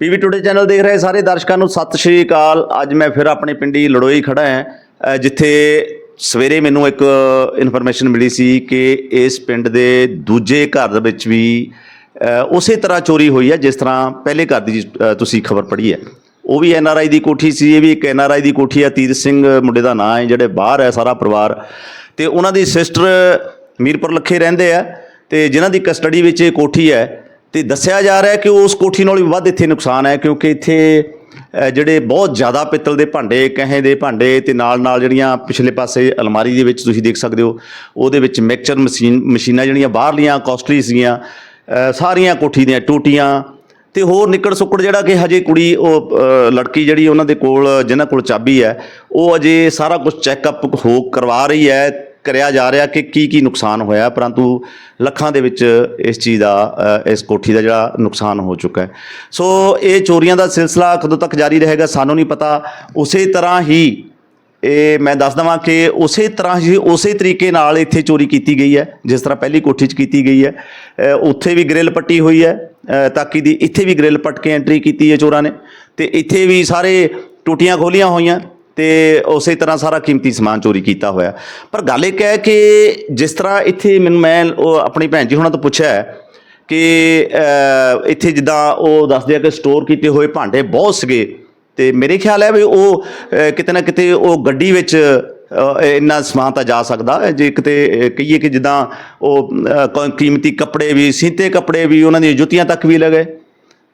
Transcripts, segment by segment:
PV today channel ਦੇਖ ਰਹੇ ਸਾਰੇ ਦਰਸ਼ਕਾਂ ਨੂੰ ਸਤਿ ਸ਼੍ਰੀ ਅਕਾਲ। ਅੱਜ ਮੈਂ ਫਿਰ ਆਪਣੇ ਪਿੰਡੀ ਲੜੋਈ ਖੜਾ ਹਾਂ ਜਿੱਥੇ ਸਵੇਰੇ ਮੈਨੂੰ ਇੱਕ ਇਨਫੋਰਮੇਸ਼ਨ ਮਿਲੀ ਸੀ ਕਿ ਇਸ ਪਿੰਡ ਦੇ ਦੂਜੇ ਘਰ ਦੇ ਵਿੱਚ ਵੀ ਉਸੇ ਤਰ੍ਹਾਂ ਚੋਰੀ ਹੋਈ ਹੈ, ਜਿਸ ਤਰ੍ਹਾਂ ਪਹਿਲੇ ਘਰ ਦੀ ਤੁਸੀਂ ਖਬਰ ਪੜ੍ਹੀ ਹੈ। ਉਹ ਵੀ ਐਨਆਰਆਈ ਦੀ ਕੋਠੀ ਸੀ, ਇਹ ਵੀ ਇੱਕ ਐਨਆਰਆਈ ਦੀ ਕੋਠੀ ਹੈ। ਤੀਰ ਸਿੰਘ ਮੁੰਡੇ ਦਾ ਨਾਂ ਹੈ, ਜਿਹੜੇ ਬਾਹਰ ਹੈ ਸਾਰਾ ਪਰਿਵਾਰ। ਤੇ ਉਹਨਾਂ ਦੀ ਸਿਸਟਰ ਮੀਰਪੁਰ ਲੱਖੇ ਰਹਿੰਦੇ ਆ, ਤੇ ਜਿਨ੍ਹਾਂ ਦੀ ਕਸਟਡੀ ਵਿੱਚ ਇਹ ਕੋਠੀ ਹੈ ਤੇ ਦੱਸਿਆ ਜਾ ਰਿਹਾ ਕਿ ਉਸ ਕੋਠੀ ਨਾਲ ਵੀ ਵੱਧ ਇੱਥੇ ਨੁਕਸਾਨ ਹੈ, ਕਿਉਂਕਿ ਇੱਥੇ ਜਿਹੜੇ ਬਹੁਤ ਜ਼ਿਆਦਾ ਪਿੱਤਲ ਦੇ ਭਾਂਡੇ, ਕਹੇ ਦੇ ਭਾਂਡੇ ਤੇ ਨਾਲ ਨਾਲ ਜਿਹੜੀਆਂ ਪਿਛਲੇ ਪਾਸੇ ਅਲਮਾਰੀ ਦੇ ਵਿੱਚ ਤੁਸੀਂ ਦੇਖ ਸਕਦੇ ਹੋ, ਉਹਦੇ ਵਿੱਚ ਮਿਕਸਚਰ ਮਸ਼ੀਨ, ਮਸ਼ੀਨਾਂ ਜਿਹੜੀਆਂ ਬਾਹਰਲੀਆਂ, ਕਾਸਟਲੀ ਸੀਗੀਆਂ ਸਾਰੀਆਂ ਕੋਠੀ ਦੀਆਂ ਟੂਟੀਆਂ ਤੇ ਹੋਰ ਨਿਕੜ ਸੁੱਕੜ ਜਿਹੜਾ ਕਿ ਹਜੇ ਕੁੜੀ, ਉਹ ਲੜਕੀ ਜਿਹੜੀ ਉਹਨਾਂ ਦੇ ਕੋਲ, ਜਿਨ੍ਹਾਂ ਕੋਲ ਚਾਬੀ ਹੈ, ਉਹ ਅਜੇ ਸਾਰਾ ਕੁਝ ਚੈੱਕਅਪ ਹੋ, ਕਰਵਾ ਰਹੀ ਹੈ। ਕਰਿਆ ਜਾ ਰਿਹਾ ਕਿ ਕੀ ਕੀ ਨੁਕਸਾਨ ਹੋਇਆ, ਪਰੰਤੂ ਲੱਖਾਂ ਦੇ ਵਿੱਚ ਇਸ ਚੀਜ਼ ਦਾ ਇਸ ਕੋਠੀ ਦਾ ਜਿਹੜਾ ਨੁਕਸਾਨ ਹੋ ਚੁੱਕਾ ਹੈ। ਸੋ ਇਹ ਚੋਰੀਆਂ ਦਾ ਸਿਲਸਿਲਾ ਕਦੋਂ ਤੱਕ ਜਾਰੀ ਰਹੇਗਾ ਸਾਨੂੰ ਨਹੀਂ ਪਤਾ। ਉਸੇ ਤਰ੍ਹਾਂ ਹੀ ਇਹ ਮੈਂ ਦੱਸ ਦਵਾਂ ਕਿ ਉਸੇ ਤਰ੍ਹਾਂ ਹੀ ਉਸੇ ਤਰੀਕੇ ਨਾਲ ਇੱਥੇ ਚੋਰੀ ਕੀਤੀ ਗਈ ਹੈ, ਜਿਸ ਤਰ੍ਹਾਂ ਪਹਿਲੀ ਕੋਠੀ 'ਚ ਕੀਤੀ ਗਈ ਹੈ। ਉੱਥੇ ਵੀ ਗ੍ਰਿਲ ਪੱਟੀ ਹੋਈ ਹੈ ਤਾਕੀ ਦੀ ਇੱਥੇ ਵੀ ਗ੍ਰਿਲ ਪੱਟ ਕੇ ਐਂਟਰੀ ਕੀਤੀ ਹੈ ਚੋਰਾਂ ਨੇ। ਤੇ ਇੱਥੇ ਵੀ ਸਾਰੇ ਟੂਟੀਆਂ ਖੋਲੀਆਂ ਹੋਈਆਂ। ਤੇ ਉਸੇ ਤਰ੍ਹਾਂ ਸਾਰਾ ਕੀਮਤੀ ਸਮਾਨ ਚੋਰੀ ਕੀਤਾ ਹੋਇਆ। ਪਰ ਗੱਲ ਇਹ ਹੈ ਕਿ ਜਿਸ ਤਰ੍ਹਾਂ ਇੱਥੇ ਮੈਨੂੰ ਮੈਂ ਉਹ ਆਪਣੀ ਭੈਣ ਜੀ ਹੁਣਾਂ ਤੋਂ ਪੁੱਛਿਆ ਕਿ ਇੱਥੇ ਜਿੱਦਾਂ ਉਹ ਦੱਸਦੇ ਆ ਕਿ ਸਟੋਰ ਕੀਤੇ ਹੋਏ ਭਾਂਡੇ ਬਹੁਤ ਸੀਗੇ। ਤੇ ਮੇਰੇ ਖਿਆਲ ਹੈ ਵੀ ਉਹ ਕਿਤੇ ਨਾ ਕਿਤੇ ਉਹ ਗੱਡੀ ਵਿੱਚ ਇੰਨਾ ਸਮਾਨ ਤਾਂ ਜਾ ਸਕਦਾ। ਜੇ ਕਿਤੇ ਕਹੀਏ ਕਿ ਜਿੱਦਾਂ ਉਹ ਅ, ਕੀਮਤੀ ਕੱਪੜੇ ਵੀ ਸੀਤੇ ਕੱਪੜੇ ਵੀ ਉਹਨਾਂ ਦੀਆਂ ਜੁੱਤੀਆਂ ਤੱਕ ਵੀ ਲਗੇ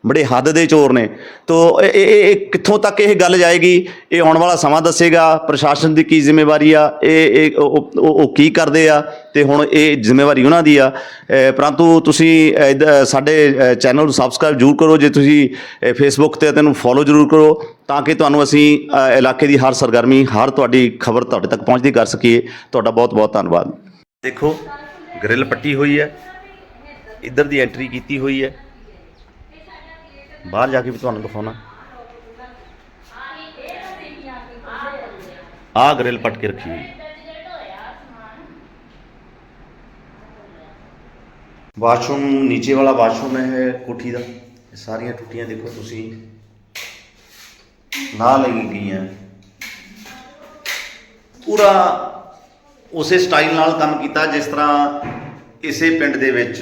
ਬੜੇ ਹੱਦ ਦੇ ਚੋਰ ਨੇ। ਤੋ ਇਹ, ਇਹ- ਕਿੱਥੋਂ ਤੱਕ ਇਹ ਗੱਲ ਜਾਏਗੀ? ਇਹ ਆਉਣ ਵਾਲਾ ਸਮਾਂ ਦੱਸੇਗਾ, ਪ੍ਰਸ਼ਾਸਨ ਦੀ ਕੀ ਜ਼ਿੰਮੇਵਾਰੀ ਆ, ਇਹ ਇਹ, ਉਹ- ਕੀ ਕਰਦੇ ਆ, ਤੇ ਹੁਣ ਇਹ ਜ਼ਿੰਮੇਵਾਰੀ ਉਹਨਾਂ ਦੀ ਆ। ਪਰੰਤੂ ਤੁਸੀਂ ਇੱਧ- ਸਾਡੇ ਚੈਨਲ ਨੂੰ ਸਬਸਕ੍ਰਾਈਬ ਜ਼ਰੂਰ ਕਰੋ, ਜੇ ਤੁਸੀਂ ਫੇਸਬੁੱਕ ਤੇ ਤੈਨੂੰ ਫੋਲੋ ਜ਼ਰੂਰ ਕਰੋ, ਤਾਂ ਕਿ ਤੁਹਾਨੂੰ ਅਸੀਂ ਇਲਾਕੇ ਦੀ ਹਰ ਸਰਗਰਮੀ, ਹਰ ਤੁਹਾਡੀ ਖਬਰ ਤੁਹਾਡੇ ਤੱਕ ਪਹੁੰਚਦੀ ਕਰ ਸਕੀਏ। ਤੁਹਾਡਾ ਬਹੁਤ ਬਹੁਤ ਧੰਨਵਾਦ। ਦੇਖੋ, ਗ੍ਰਿਲ ਪੱਟੀ ਹੋਈ ਹੈ, ਇੱਧਰ ਦੀ ਐਂਟਰੀ ਕੀਤੀ ਹੋਈ ਹੈ। ਬਾਹਰ ਜਾ ਕੇ ਵੀ ਤੁਹਾਨੂੰ ਦਿਖਾਉਣਾ। ਆ ਗ੍ਰਿਲ ਪੱਟ ਕੇ ਰੱਖੀ ਹੋਈ। ਵਾਸ਼ਰੂਮ ਨੀਚੇ ਵਾਲਾ ਵਾਸ਼ਰੂਮ ਹੈ ਕੋਠੀ ਦਾ। ਸਾਰੀਆਂ ਟੁੱਟੀਆਂ ਦੇਖੋ ਤੁਸੀਂ। ਨਾ ਲੱਗੀ ਗਈਆਂ। ਪੂਰਾ ਉਸੇ ਸਟਾਈਲ ਨਾਲ ਕੰਮ ਕੀਤਾ, ਜਿਸ ਤਰ੍ਹਾਂ ਇਸੇ ਪਿੰਡ ਦੇ ਵਿੱਚ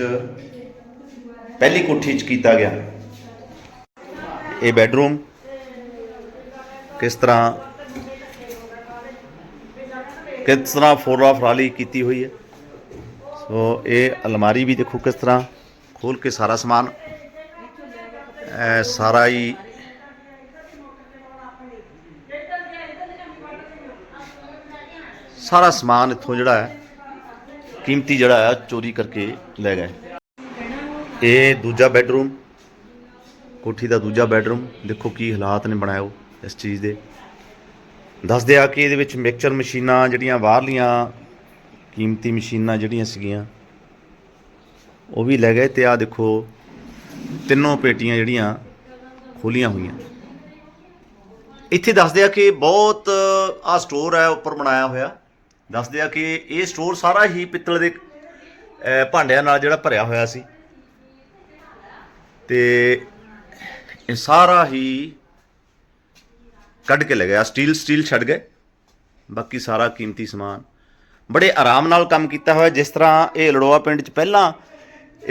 ਪਹਿਲੀ ਕੋਠੀ 'ਚ ਕੀਤਾ ਗਿਆ। ਇਹ ਬੈੱਡਰੂਮ ਕਿਸ ਤਰ੍ਹਾਂ ਕਿਸ ਤਰ੍ਹਾਂ ਫੋਰਾ ਫਰਾਲੀ ਕੀਤੀ ਹੋਈ ਹੈ ਸੋ ਇਹ ਅਲਮਾਰੀ ਵੀ ਦੇਖੋ ਕਿਸ ਤਰ੍ਹਾਂ ਖੋਲ ਕੇ ਸਾਰਾ ਸਮਾਨ ਇਹ ਸਾਰਾ ਹੀ ਸਾਰਾ ਸਮਾਨ ਇੱਥੋਂ ਜਿਹੜਾ ਹੈ ਕੀਮਤੀ ਜਿਹੜਾ ਹੈ ਚੋਰੀ ਕਰਕੇ ਲੈ ਗਏ ਇਹ ਦੂਜਾ ਬੈੱਡਰੂਮ ਕੋਠੀ ਦਾ ਦੂਜਾ ਬੈੱਡਰੂਮ। ਦੇਖੋ ਕੀ ਹਾਲਾਤ ਨੇ ਬਣਾਏ ਉਹ ਇਸ ਚੀਜ਼ ਦੇ। ਦੱਸਦੇ ਆ ਕਿ ਇਹਦੇ ਵਿੱਚ ਮਿਕਸਚਰ ਮਸ਼ੀਨਾਂ ਜਿਹੜੀਆਂ ਬਾਹਰਲੀਆਂ, ਕੀਮਤੀ ਮਸ਼ੀਨਾਂ ਜਿਹੜੀਆਂ ਸੀਗੀਆਂ, ਉਹ ਵੀ ਲੈ ਗਏ ਤੇ ਆ ਦੇਖੋ ਤਿੰਨੋਂ ਪੇਟੀਆਂ ਜਿਹੜੀਆਂ ਖੋਲੀਆਂ ਹੋਈਆਂ। ਇੱਥੇ ਦੱਸਦੇ ਆ ਕਿ ਬਹੁਤ ਆ ਸਟੋਰ ਹੈ, ਉੱਪਰ ਬਣਾਇਆ ਹੋਇਆ। ਦੱਸਦੇ ਆ ਕਿ ਇਹ ਸਟੋਰ ਸਾਰਾ ਹੀ ਪਿੱਤਲ ਦੇ ਭਾਂਡਿਆਂ ਨਾਲ ਜਿਹੜਾ ਭਰਿਆ ਹੋਇਆ ਸੀ। ਤੇ ਇਹ ਸਾਰਾ ਹੀ ਕੱਢ ਕੇ ਲੈ ਗਿਆ ਸਟੀਲ ਸਟੀਲ ਛੱਡ ਗਏ। ਬਾਕੀ ਸਾਰਾ ਕੀਮਤੀ ਸਮਾਨ। ਬੜੇ ਆਰਾਮ ਨਾਲ ਕੰਮ ਕੀਤਾ ਹੋਇਆ। ਜਿਸ ਤਰ੍ਹਾਂ ਇਹ ਲੜੋਆ ਪਿੰਡ 'ਚ ਪਹਿਲਾਂ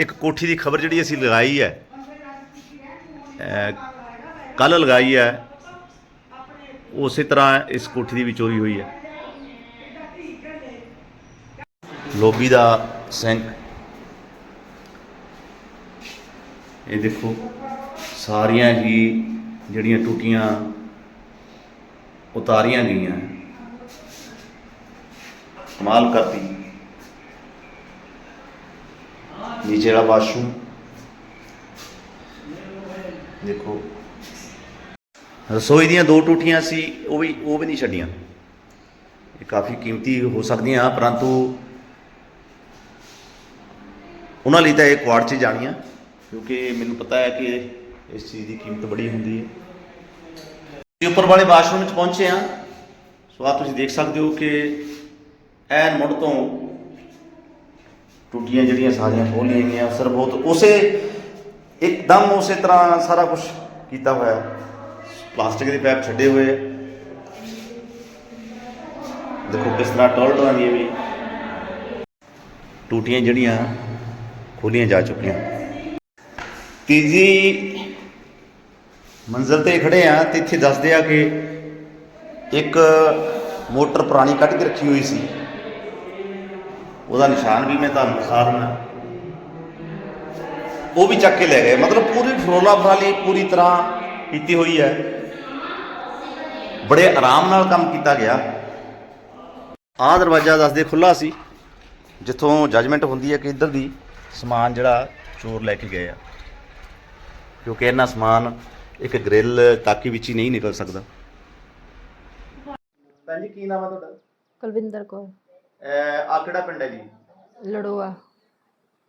ਇੱਕ ਕੋਠੀ ਦੀ ਖਬਰ ਜਿਹੜੀ ਅਸੀਂ ਲਗਾਈ ਹੈ ਕੱਲ ਲਗਾਈ ਹੈ, ਉਸੇ ਤਰ੍ਹਾਂ ਇਸ ਕੋਠੀ ਦੀ ਵੀ ਚੋਰੀ ਹੋਈ ਹੈ। ਲੋਬੀ ਦਾ ਸਿੰਕ। ਇਹ ਦੇਖੋ। ਸਾਰੀਆਂ ਹੀ ਜਿਹੜੀਆਂ ਟੂਟੀਆਂ ਉਤਾਰੀਆਂ ਗਈਆਂ। ਕਮਾਲ ਕਰਦੀ ਨੀਚੇ ਵਾਲਾ ਵਾਸ਼ਰੂਮ ਦੇਖੋ। ਰਸੋਈ ਦੀਆਂ ਦੋ ਟੂਟੀਆਂ ਸੀ, ਉਹ ਵੀ ਉਹ ਵੀ ਨਹੀਂ ਛੱਡੀਆਂ। ਇਹ ਕਾਫੀ ਕੀਮਤੀ ਹੋ ਸਕਦੀਆਂ, ਪਰੰਤੂ ਉਹਨਾਂ ਲਈ ਤਾਂ ਇਹ ਕੁਆੜ 'ਚ ਜਾਣੀਆਂ, ਕਿਉਂਕਿ ਮੈਨੂੰ ਪਤਾ ਹੈ ਕਿ ਇਸ ਚੀਜ਼ ਦੀ ਕੀਮਤ ਬੜੀ ਹੁੰਦੀ ਹੈ। ਤੇ ਉੱਪਰ ਵਾਲੇ ਵਾਸ਼ਰੂਮ 'ਚ ਪਹੁੰਚੇ ਆ ਸੋ ਆ ਤੁਸੀਂ ਦੇਖ ਸਕਦੇ ਹੋ ਕਿ ਐਨ ਮੁੜ ਤੋਂ ਟੂਟੀਆਂ ਜਿਹੜੀਆਂ ਸਾਰੀਆਂ ਖੋਲੀਆਂ ਗਈਆਂ। ਸਰ, ਬਹੁਤ ਉਸੇ, ਇੱਕਦਮ ਉਸੇ ਤਰ੍ਹਾਂ ਸਾਰਾ ਕੁਝ ਕੀਤਾ ਹੋਇਆ। ਪਲਾਸਟਿਕ ਦੇ ਪੈਪ ਛੱਡੇ ਹੋਏ। ਦੇਖੋ, ਕਿਸ ਤਰ੍ਹਾਂ ਟੋਲ ਟੋਲਾਂ ਵੀ ਟੂਟੀਆਂ ਜਿਹੜੀਆਂ ਖੋਲੀਆਂ ਜਾ ਚੁੱਕੀਆਂ। ਤੀਜੀ ਮੰਜ਼ਲ ਤੇ ਖੜੇ ਆ ਤੇ ਇੱਥੇ ਦੱਸਦੇ ਆ ਕਿ ਇੱਕ ਮੋਟਰ ਪੁਰਾਣੀ ਕੱਢ ਕੇ ਰੱਖੀ ਹੋਈ ਸੀ। ਉਹਦਾ ਨਿਸ਼ਾਨ ਵੀ ਮੈਂ ਤੁਹਾਨੂੰ ਦਿਖਾ ਦਿੰਦਾ। ਉਹ ਵੀ ਚੱਕ ਕੇ ਲੈ ਗਏ। ਮਤਲਬ ਪੂਰੀ ਫਰੋਲਾ ਫਰਾਲੀ ਪੂਰੀ ਤਰ੍ਹਾਂ ਕੀਤੀ ਹੋਈ ਹੈ। ਬੜੇ ਆਰਾਮ ਨਾਲ ਕੰਮ ਕੀਤਾ ਗਿਆ। ਆਹ ਦਰਵਾਜ਼ਾ ਦੱਸਦੇ ਖੁੱਲਾ ਸੀ, ਜਿੱਥੋਂ ਜੱਜਮੈਂਟ ਹੁੰਦੀ ਹੈ ਕਿ ਇੱਧਰ ਦੀ ਸਮਾਨ ਜਿਹੜਾ ਚੋਰ ਲੈ ਕੇ ਗਏ ਆ। ਕਿਉਂਕਿ ਇਹਨਾਂ ਸਮਾਨ ਇੱਕ ਗ੍ਰਿਲ ਤਾਕੀ ਵਿੱਚ ਹੀ ਨਹੀਂ ਨਿਕਲ ਸਕਦਾ। ਭੈਣ ਜੀ ਕੀ ਨਾਮ ਹੈ ਤੁਹਾਡਾ? ਕੁਲਵਿੰਦਰ ਕੌਰ। ਆ ਕਿਹੜਾ ਪਿੰਡ ਹੈ ਜੀ? ਲੜੋਆ।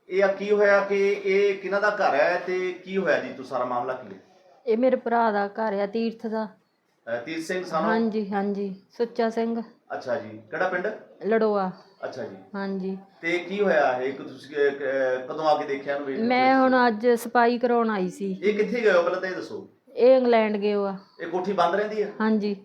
ਇਹ ਆ ਕੀ ਹੋਇਆ ਕਿ ਇਹ ਕਿਹਨਾਂ ਦਾ ਘਰ ਹੈ ਤੇ ਕੀ ਹੋਇਆ ਜੀ? ਤੂੰ ਸਾਰਾ ਮਾਮਲਾ ਕੀ ਹੈ? ਇਹ ਮੇਰੇ ਭਰਾ ਦਾ ਘਰ ਆ ਤੀਰਥ ਦਾ। ਤੀਰ ਸਿੰਘ ਸਾਨੂੰ ਹਾਂਜੀ ਹਾਂਜੀ ਸੁੱਚਾ ਸਿੰਘ। ਅੱਛਾ ਜੀ ਕਿਹੜਾ ਪਿੰਡ? ਲੜੋਆ। ਅੱਛਾ ਜੀ। ਹਾਂਜੀ। ਤੇ ਕੀ ਹੋਇਆ ਇਹ? ਕਿ ਤੁਸੀਂ ਅਹ, ਕ- ਕਦੋਂ ਆ ਕੇ ਦੇਖਿਆ ਨੂੰ ਮੈਂ ਹੁਣ ਅੱਜ ਸਫ਼ਾਈ ਕਰਾਉਣ ਆਈ ਸੀ। ਇਹ ਕਿੱਥੇ ਗਏ ਹੋ ਪਹਿਲਾਂ ਤਾਂ ਇਹ ਦੱਸੋ। ਇਹ ਇੰਗਲੈਂਡ ਗਏ ਆ। ਇਹ ਕੋਠੀ ਬੰਦ ਰਹਿੰਦੀ ਹੈ ਹਾਂਜੀ।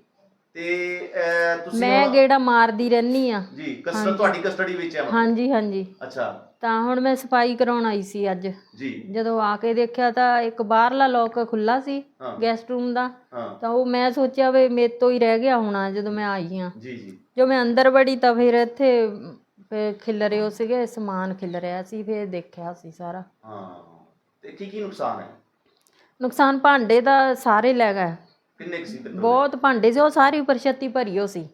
ਤੇ ਅਹ, ਤੁਸੀਂ ਮੈਂ ਹੁਣ- ਗੇੜਾ ਮਾਰਦੀ ਰਹਿਨੀ ਆ। ਜੀ ਕਸਟਡੀ ਤੁਹਾਡੀ ਕਸਟਡੀ ਵਿੱਚ ਹੈ? ਹਾਂਜੀ ਹਾਂਜੀ। ਅੱਛਾ। ਤਾਂ ਹੁਣ ਮੈਂ ਸਫ਼ਾਈ ਕਰਾਉਣ ਆਈ ਸੀ ਅੱਜ। ਜੀ। ਜਦੋਂ ਆ ਕੇ ਦੇਖਿਆ ਤਾਂ ਇੱਕ ਬਾਹਰਲਾ ਲੋਕ ਖੁੱਲਾ ਸੀ ਹਾਂ। ਗੈਸਟ ਰੂਮ ਦਾ। ਹਾਂ। ਤਾਂ ਉਹ ਮੈਂ ਸੋਚਿਆ ਵੀ ਮੇਰੇ ਤੋਂ ਹੀ ਰਹਿ ਗਿਆ ਹੋਣਾ ਜਦੋਂ ਮੈਂ ਆਈ ਆ ਜੀ ਜੀ। ਜੋ ਮੈਂ ਅੰਦਰ ਵੜੀ ਤਾਂ ਫਿਰ ਇੱਥੇ ਫਿਰ ਖਿਲਰੇ ਹੋ ਸੀਗੇ ਸਮਾਨ ਖਿਲ ਰਿਹਾ ਸੀ ਫਿਰ ਦੇਖਿਆ ਸੀ ਸਾਰਾ। ਹਾਂ ਤੇ ਕੀ ਕੀ ਨੁਕਸਾਨ ਹੈ? ਨੁਕਸਾਨ ਭਾਂਡੇ ਦਾ ਸਾਰੇ ਲੈ ਗਏ। ਕਿੰਨੇ ਕੁ ਸੀ? ਬਹੁਤ ਭਾਂਡੇ ਸੀ ਉਹ ਸਾਰੀ ਪਰਛਤੀ ਭਰੀ ਹੋ ਸੀ।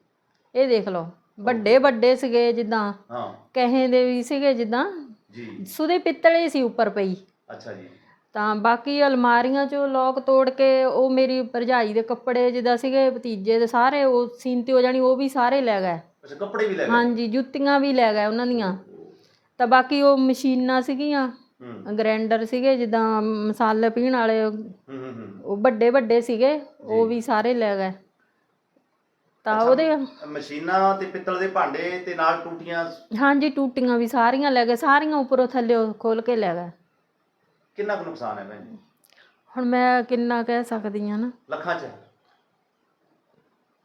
ਇਹ ਦੇਖ ਲਓ। ਵੱਡੇ ਵੱਡੇ ਸੀਗੇ ਜਿੱਦਾਂ ਹਾਂ। ਕਹੇ ਦੇ ਵੀ ਸੀਗੇ ਜਿੱਦਾਂ ਜੀ। ਸੁਦੇ ਪਿੱਤਲੇ ਸੀ ਉੱਪਰ ਪਈ। ਅੱਛਾ ਜੀ। ਤਾਂ ਬਾਕੀ ਅਲਮਾਰੀਆਂ ਚੋਂ ਲੋਕ ਤੋੜ ਕੇ ਉਹ ਮੇਰੀ ਭਰਜਾਈ ਦੇ ਕੱਪੜੇ ਜਿੱਦਾਂ ਸੀਗੇ ਭਤੀਜੇ ਦੇ ਸਾਰੇ ਉਹ ਸੀਨ ਤੇ ਹੋ ਜਾਣੀ ਉਹ ਵੀ ਸਾਰੇ ਲੈ ਗਏ। ਅੱਛਾ ਕੱਪੜੇ ਵੀ ਲੈ ਗਏ? ਹਾਂਜੀ ਜੁੱਤੀਆਂ ਵੀ ਲੈ ਗਏ ਉਹਨਾਂ ਦੀਆਂ। ਤਾਂ ਬਾਕੀ ਉਹ ਮਸ਼ੀਨਾਂ ਸੀਗੀਆਂ ਹੂੰ। ਗ੍ਰਾਈਂਡਰ ਸੀਗੇ ਜਿੱਦਾਂ ਮਸਾਲੇ ਪੀਣ ਵਾਲੇ ਹੂੰ ਹੂੰ ਹੂੰ। ਉਹ ਵੱਡੇ ਵੱਡੇ ਸੀਗੇ ਉਹ ਵੀ ਸਾਰੇ ਲੈ ਗਏ। ਤਾਂ ਉਹਦੇ ਮਸ਼ੀਨਾਂ ਤੇ ਪਿੱਤਲ ਦੇ ਭਾਂਡੇ ਤੇ ਨਾਲ ਟੂਟੀਆਂ ਹਾਂਜੀ ਟੂਟੀਆਂ ਵੀ ਸਾਰੀਆਂ ਲੈ ਗਏ ਸਾਰੀਆਂ ਉੱਪਰੋਂ ਥੱਲੇ ਖੋਲ ਕੇ ਲੈ ਗਏ। ਕਿੰਨਾ ਕੁ ਨੁਕਸਾਨ ਹੈ ਭੈਣ ਜੀ? ਹੁਣ ਮੈਂ ਕਿੰਨਾ ਕਹਿ ਸਕਦੀ ਆ ਨਾ। ਲੱਖਾਂ ਚ?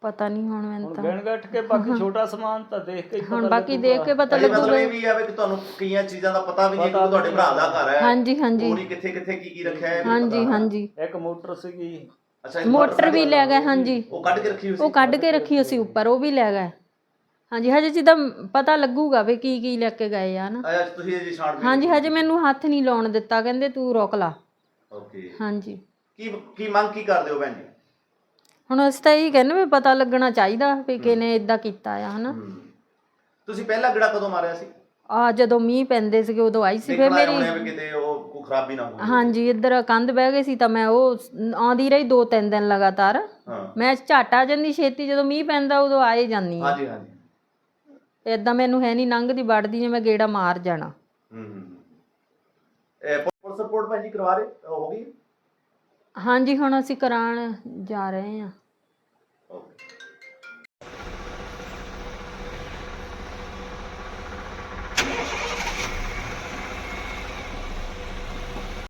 ਪਤਾ ਨਹੀਂ ਹੁਣ ਮੈਨੂੰ ਤਾਂ। ਗਿਣ ਗੱਠ ਕੇ ਬਾਕੀ ਛੋਟਾ ਸਮਾਨ ਤਾਂ ਦੇਖ ਕੇ ਹੀ ਹੁਣ ਪਤਾ ਬਾਕੀ ਦੇਖ ਕੇ ਪਤਾ ਮਤਲਬ ਲੱਗੂਗਾ। ਇਹ ਵੀ ਆ ਵੀ ਕਿ ਤੁਹਾਨੂੰ ਕਈਆਂ ਚੀਜ਼ਾਂ ਦਾ ਪਤਾ ਵੀ ਨਹੀਂ ਕਿ ਤੁਹਾਡੇ ਭਰਾ ਦਾ ਘਰ ਹੈ। ਹਾਂਜੀ ਹਾਂਜੀ। ਪੂਰੀ ਕਿੱਥੇ ਕਿੱਥੇ ਕੀ ਕੀ ਰੱਖਿਆ ਹੈ ਹਾਂਜੀ ਪਤਾ। ਹਾਂਜੀ। ਇੱਕ ਮੋਟਰ ਸੀਗੀ ਅੱਛਾ ਇੱਕ ਮੋਟਰ ਵੀ ਲੈ ਗਏ ਹਾਂਜੀ। ਉਹ ਕੱਢ ਕੇ ਰੱਖੀ ਹੋਈ ਸੀ? ਉਹ ਕੱਢ ਕੇ ਰੱਖੀ ਅਸੀਂ ਉੱਪਰ ਉਹ ਵੀ ਲੈ ਗਏ। ਹਾਂਜੀ ਹਜੇ ਜਿੱਦਾਂ ਪਤਾ ਲੱਗੂਗਾ ਵੀ ਕੀ ਕੀ ਲੈ ਕੇ ਗਏ ਆ ਨਾ। ਅੱਛਾ ਤੁਸੀਂ ਅਜੇ ਛਾਣ ਹਾਂਜੀ ਹਜੇ ਮੈਨੂੰ ਹੱਥ ਨਹੀਂ ਲਾਉਣ ਦਿੱਤਾ ਕਹਿੰਦੇ ਤੂੰ ਰੋਕ ਲਾ। ਓਕੇ। ਹਾਂਜੀ। ਕੀ ਕੀ ਮੰਗ ਕੀ ਕਰਦੇ ਹੋ ਭੈਣ ਜੀ? ਹੁਣ ਅਸੀਂ ਤਾਂ ਇਹ ਕਹਿੰਦੇ ਵੀ ਪਤਾ ਲੱਗਣਾ ਚਾਹੀਦਾ ਵੀ ਕਿਨੇ ਇਦਾਂ ਕੀਤਾ ਆ ਹਨਾ। ਤੁਸੀਂ ਪਹਿਲਾ ਗੜਾ ਕਦੋਂ ਮਾਰਿਆ ਸੀ? ਆ ਜਦੋਂ ਮੀਂਹ ਪੈਂਦੇ ਸੀਗੇ ਉਦੋਂ ਆਈ ਸੀ ਫਿਰ ਦੇਖਣਾ ਮੇਰੀ ਹੋਣੇ ਵੀ ਕਿਤੇ ਉਹ ਕੋਈ ਖਰਾਬੀ ਨਾ ਹੋਵੇ। ਹਾਂਜੀ ਇੱਧਰ ਕੰਧ ਬਹਿ ਗਈ ਸੀ ਤਾਂ ਮੈਂ ਉਹ ਆਉਂਦੀ ਰਹੀ ਦੋ ਤਿੰਨ ਦਿਨ ਲਗਾਤਾਰ। ਹਾਂ। ਮੈਂ ਝਟ ਆ ਜਾਂਦੀ ਛੇਤੀ ਜਦੋਂ ਮੀਂਹ ਪੈਂਦਾ ਉਦੋਂ ਆਏ ਜਾਂਦੀ ਆ ਹਾਂਜੀ ਹਾਂਜੀ। ਇਦਾਂ ਮੈਨੂੰ ਹੈ ਨਹੀਂ ਲੰਘਦੀ ਵੜਦੀ ਜਿਵੇਂ ਗੇੜਾ ਮਾਰ ਜਾਣਾ। ਹੂੰ ਹੂੰ ਇਹ ਪੁਲਿਸ ਰਿਪੋਰਟ ਭਾਜੀ ਕਰਵਾ ਰਹੇ ਹੋ ਗਈ? ਹਾਂਜੀ ਹੁਣ ਅਸੀਂ ਕਰਾਉਣ ਜਾ ਰਹੇ ਹਾਂ।